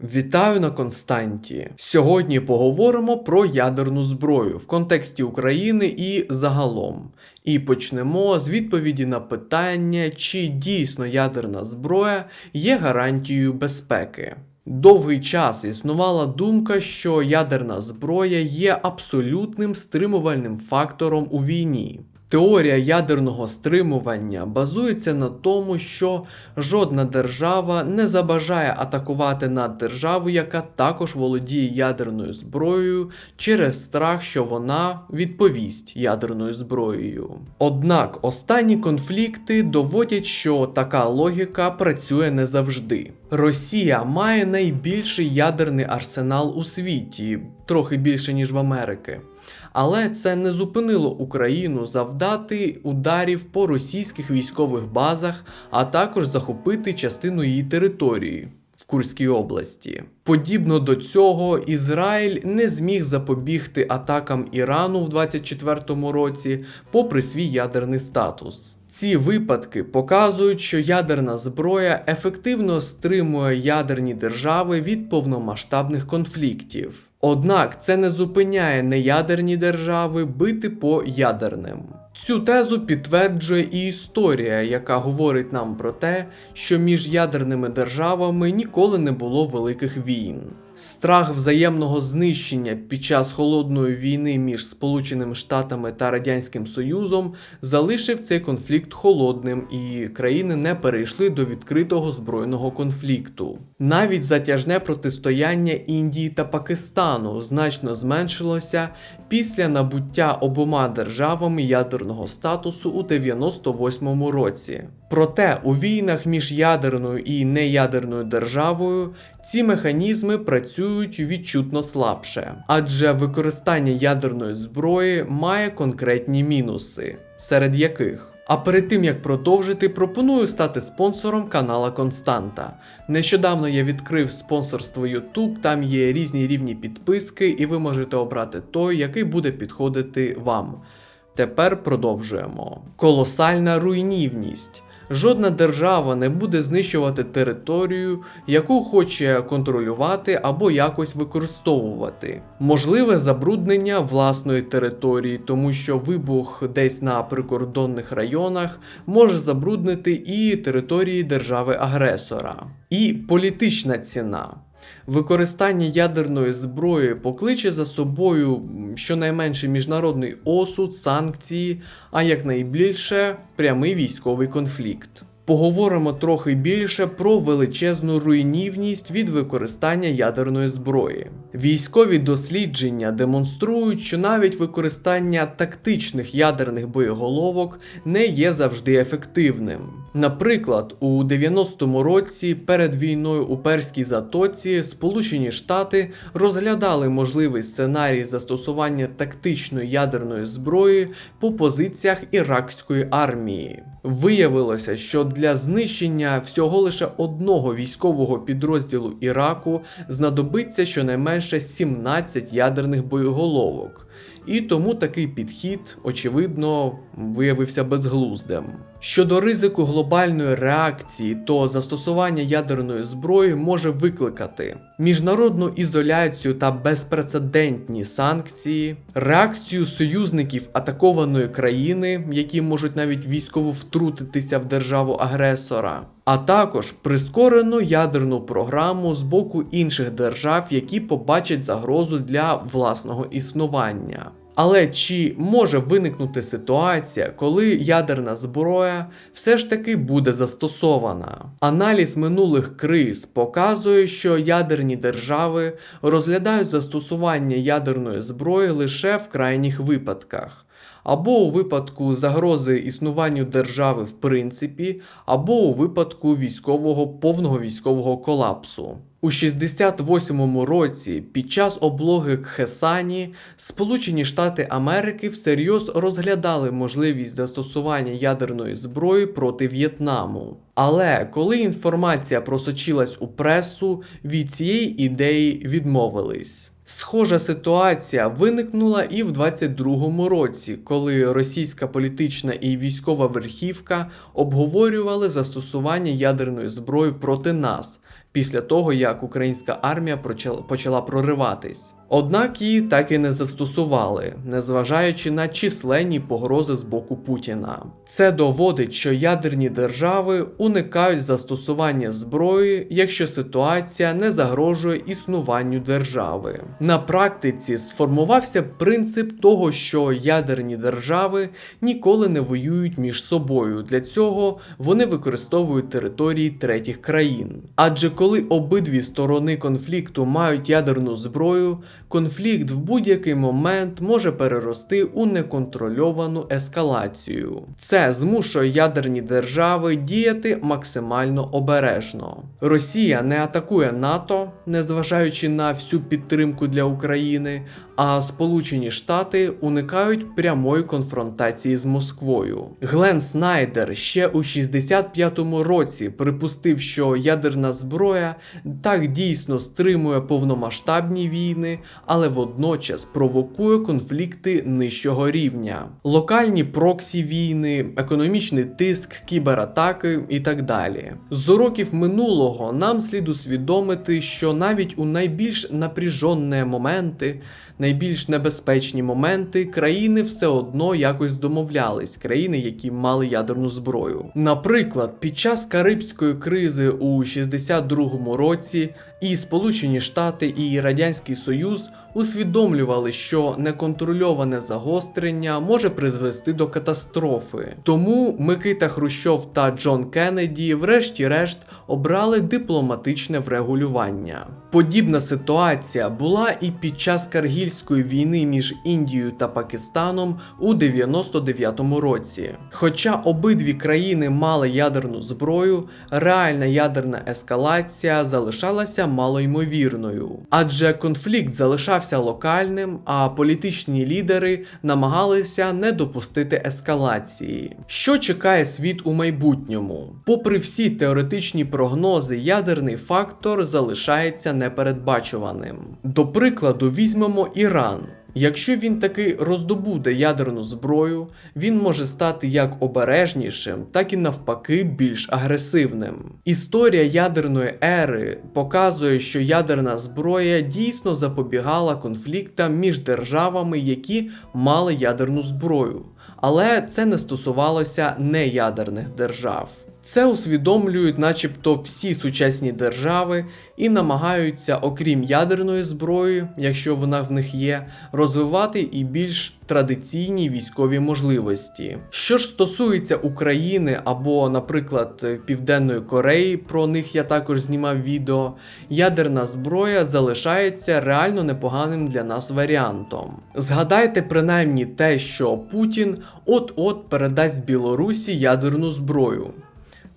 Вітаю на Константі. Сьогодні поговоримо про ядерну зброю в контексті України і загалом. І почнемо з відповіді на питання, чи дійсно ядерна зброя є гарантією безпеки. Довгий час існувала думка, що ядерна зброя є абсолютним стримувальним фактором у війні. Теорія ядерного стримування базується на тому, що жодна держава не забажає атакувати наддержаву, яка також володіє ядерною зброєю через страх, що вона відповість ядерною зброєю. Однак останні конфлікти доводять, що така логіка працює не завжди. Росія має найбільший ядерний арсенал у світі, трохи більше ніж в Америки. Але це не зупинило Україну завдати ударів по російських військових базах, а також захопити частину її території в Курській області. Подібно до цього, Ізраїль не зміг запобігти атакам Ірану в 24-му році, попри свій ядерний статус. Ці випадки показують, що ядерна зброя ефективно стримує ядерні держави від повномасштабних конфліктів. Однак це не зупиняє неядерні держави бити по ядерним. Цю тезу підтверджує і історія, яка говорить нам про те, що між ядерними державами ніколи не було великих війн. Страх взаємного знищення під час холодної війни між Сполученими Штатами та Радянським Союзом залишив цей конфлікт холодним, і країни не перейшли до відкритого збройного конфлікту. Навіть затяжне протистояння Індії та Пакистану значно зменшилося після набуття обома державами ядерного статусу у 98-му році. Проте у війнах між ядерною і неядерною державою ці механізми працюють відчутно слабше, адже використання ядерної зброї має конкретні мінуси, серед яких а перед тим як продовжити, пропоную стати спонсором канала Константа. Нещодавно я відкрив спонсорство YouTube, там є різні рівні підписки, і ви можете обрати той, який буде підходити вам. Тепер продовжуємо. Колосальна руйнівність. Жодна держава не буде знищувати територію, яку хоче контролювати або якось використовувати. Можливе забруднення власної території, тому що вибух десь на прикордонних районах може забруднити і території держави-агресора. І політична ціна. Використання ядерної зброї покличе за собою щонайменше міжнародний осуд, санкції, а якнайбільше прямий військовий конфлікт. Поговоримо трохи більше про величезну руйнівність від використання ядерної зброї. Військові дослідження демонструють, що навіть використання тактичних ядерних боєголовок не є завжди ефективним. Наприклад, у 90-му році перед війною у Перській затоці Сполучені Штати розглядали можливий сценарій застосування тактичної ядерної зброї по позиціях іракської армії. Виявилося, що для знищення всього лише одного військового підрозділу Іраку знадобиться щонайменше 17 ядерних боєголовок. І тому такий підхід, очевидно, виявився безглуздим. Щодо ризику глобальної реакції, то застосування ядерної зброї може викликати міжнародну ізоляцію та безпрецедентні санкції, реакцію союзників атакованої країни, які можуть навіть військово втрутитися в державу агресора, а також прискорену ядерну програму з боку інших держав, які побачать загрозу для власного існування. Але чи може виникнути ситуація, коли ядерна зброя все ж таки буде застосована? Аналіз минулих криз показує, що ядерні держави розглядають застосування ядерної зброї лише в крайніх випадках. Або у випадку загрози існуванню держави в принципі, або у випадку військового повного військового колапсу. У 68-му році під час облоги Кхесані Сполучені Штати Америки всерйоз розглядали можливість застосування ядерної зброї проти В'єтнаму. Але коли інформація просочилась у пресу, від цієї ідеї відмовились. Схожа ситуація виникнула і в 22-му році, коли російська політична і військова верхівка обговорювали застосування ядерної зброї проти нас після того як українська армія почала- прориватись. Однак її так і не застосували, незважаючи на численні погрози з боку Путіна. Це доводить, що ядерні держави уникають застосування зброї, якщо ситуація не загрожує існуванню держави. На практиці сформувався принцип того, що ядерні держави ніколи не воюють між собою. Для цього вони використовують території третіх країн. Адже коли обидві сторони конфлікту мають ядерну зброю, конфлікт в будь-який момент може перерости у неконтрольовану ескалацію. Це змушує ядерні держави діяти максимально обережно. Росія не атакує НАТО, незважаючи на всю підтримку для України, а Сполучені Штати уникають прямої конфронтації з Москвою. Глен Снайдер ще у 65-му році припустив, що ядерна зброя так дійсно стримує повномасштабні війни, але водночас провокує конфлікти нижчого рівня, локальні проксі війни, економічний тиск, кібератаки і так далі. З уроків минулого нам слід усвідомити, що навіть у найбільш напряженні моменти, найбільш небезпечні моменти, країни все одно якось домовлялись, країни, які мали ядерну зброю. Наприклад, під час Карибської кризи у 62-му році і Сполучені Штати і Радянський Союз усвідомлювали, що неконтрольоване загострення може призвести до катастрофи. Тому Микита Хрущов та Джон Кеннеді, врешті-решт, обрали дипломатичне врегулювання. Подібна ситуація була і під час Каргільської війни між Індією та Пакистаном у 99-му році. Хоча обидві країни мали ядерну зброю, реальна ядерна ескалація залишалася малоймовірною, адже конфлікт залишався локальним, а політичні лідери намагалися не допустити ескалації. Що чекає світ у майбутньому? Попри всі теоретичні прогнози, ядерний фактор залишається непередбачуваним. До прикладу, візьмемо Іран. Якщо він таки роздобуде ядерну зброю, він може стати як обережнішим, так і навпаки більш агресивним. Історія ядерної ери показує, що ядерна зброя дійсно запобігала конфліктам між державами, які мали ядерну зброю. Але це не стосувалося неядерних держав. Це усвідомлюють, начебто, всі сучасні держави і намагаються, окрім ядерної зброї, якщо вона в них є, розвивати і більш традиційні військові можливості. Що ж стосується України або, наприклад, Південної Кореї, про них я також знімав відео, ядерна зброя залишається реально непоганим для нас варіантом. Згадайте принаймні те, що Путін от-от передасть Білорусі ядерну зброю.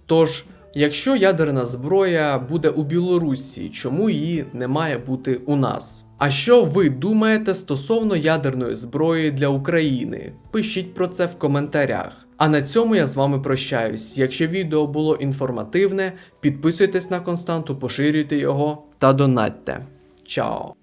Тож, якщо ядерна зброя буде у Білорусі, чому її не має бути у нас? А що ви думаєте стосовно ядерної зброї для України? Пишіть про це в коментарях. А на цьому я з вами прощаюсь. Якщо відео було інформативне, підписуйтесь на константу, поширюйте його та донатьте. Чао!